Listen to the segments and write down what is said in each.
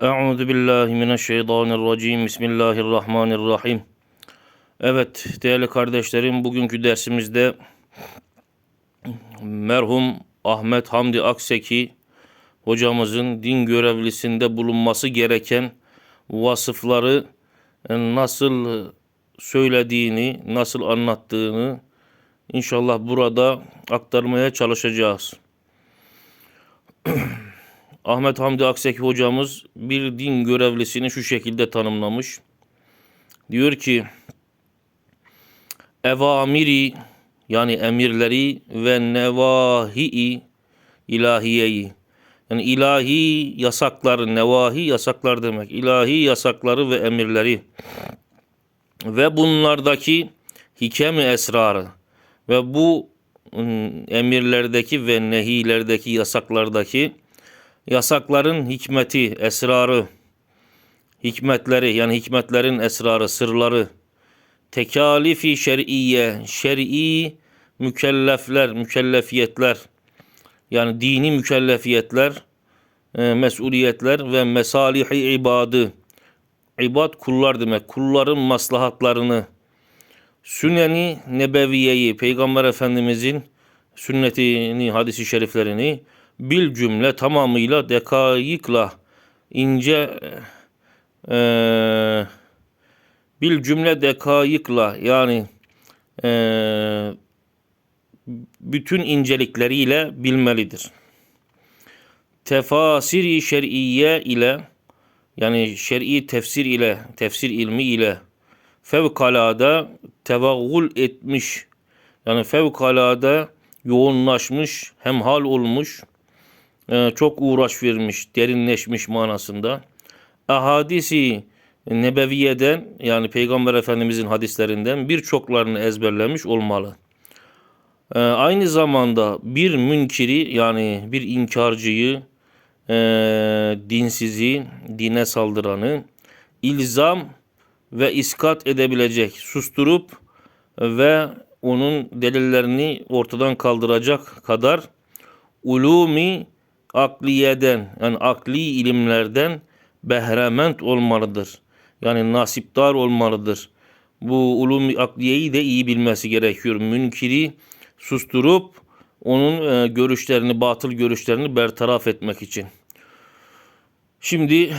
Euzu billahi mineşşeytanirracim. Bismillahirrahmanirrahim. Evet değerli kardeşlerim bugünkü dersimizde merhum Ahmet Hamdi Akseki hocamızın din görevlisinde bulunması gereken vasıfları nasıl söylediğini, nasıl anlattığını inşallah burada aktarmaya çalışacağız. Ahmet Hamdi Akseki hocamız bir din görevlisini şu şekilde tanımlamış. Diyor ki evamiri yani emirleri ve nevahi ilahiyeyi. Yani ilahi yasakları nevahi yasaklar demek. İlahi yasakları ve emirleri. Ve bunlardaki hikemi esrarı ve bu ım, emirlerdeki ve nehilerdeki yasaklardaki yasakların hikmeti, esrarı, hikmetleri yani hikmetlerin esrarı, sırları, tekalifi şer'iye, şer'i mükellefler, mükellefiyetler, yani dini mükellefiyetler, e, mesuliyetler ve mesalihi ibadı, ibad kullar demek, kulların maslahatlarını, sünneni nebeviyeyi, Peygamber Efendimizin sünnetini, hadisi şeriflerini bil cümle tamamıyla dekayıkla ince eee bil cümle dekayıkla yani eee, bütün incelikleriyle bilmelidir. Tefasiri şer'iye ile yani şer'i tefsir ile tefsir ilmi ile fevkalade tevaggul etmiş yani fevkalade yoğunlaşmış hemhal olmuş e, çok uğraş vermiş derinleşmiş manasında ahadisi nebeviyeden yani Peygamber Efendimizin hadislerinden birçoklarını ezberlemiş olmalı. Ee, aynı zamanda bir münkiri yani bir inkarcıyı, e, dinsizi, dine saldıranı ilzam ve iskat edebilecek, susturup ve onun delillerini ortadan kaldıracak kadar ulumi akliyeden yani akli ilimlerden behrement olmalıdır. Yani nasipdar olmalıdır. Bu ulum akliyeyi de iyi bilmesi gerekiyor. Münkiri susturup onun e, görüşlerini, batıl görüşlerini bertaraf etmek için. Şimdi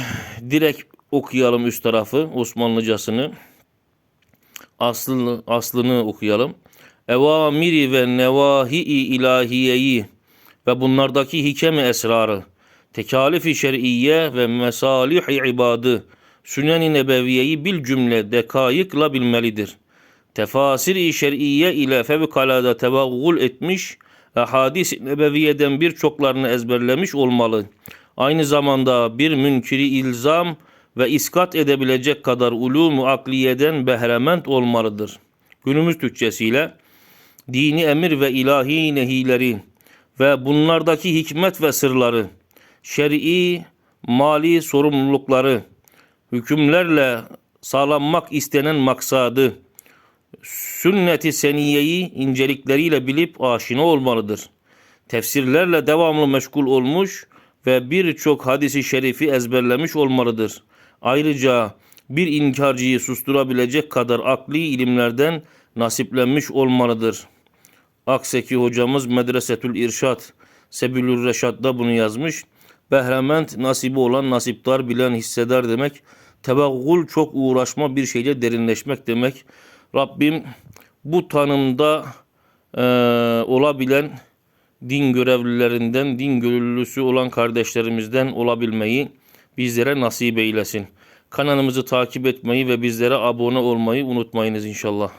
direkt okuyalım üst tarafı Osmanlıcasını. Aslını, aslını okuyalım. Evamiri ve nevahi ilahiyeyi ve bunlardaki hikemi esrarı, tekalifi şer'iye ve mesalih ibadı, sünen-i nebeviyeyi bil cümle dekayıkla bilmelidir. Tefasir-i şer'iye ile fevkalade tevaggul etmiş, hadis-i nebeviyeden birçoklarını ezberlemiş olmalı. Aynı zamanda bir münkiri ilzam ve iskat edebilecek kadar ulûmu akliyeden behrement olmalıdır. Günümüz Türkçesiyle dini emir ve ilahi nehileri ve bunlardaki hikmet ve sırları, şer'i, mali sorumlulukları, hükümlerle sağlanmak istenen maksadı, sünnet-i seniyeyi incelikleriyle bilip aşina olmalıdır. Tefsirlerle devamlı meşgul olmuş ve birçok hadisi şerifi ezberlemiş olmalıdır. Ayrıca bir inkarcıyı susturabilecek kadar akli ilimlerden nasiplenmiş olmalıdır. Akseki hocamız Medresetül İrşad Sebilür Reşad'da bunu yazmış. Behrement nasibi olan nasiptar bilen hissedar demek. Tevaggul çok uğraşma bir şeyle derinleşmek demek. Rabbim bu tanımda e, olabilen din görevlilerinden, din gönüllüsü olan kardeşlerimizden olabilmeyi bizlere nasip eylesin. Kanalımızı takip etmeyi ve bizlere abone olmayı unutmayınız inşallah.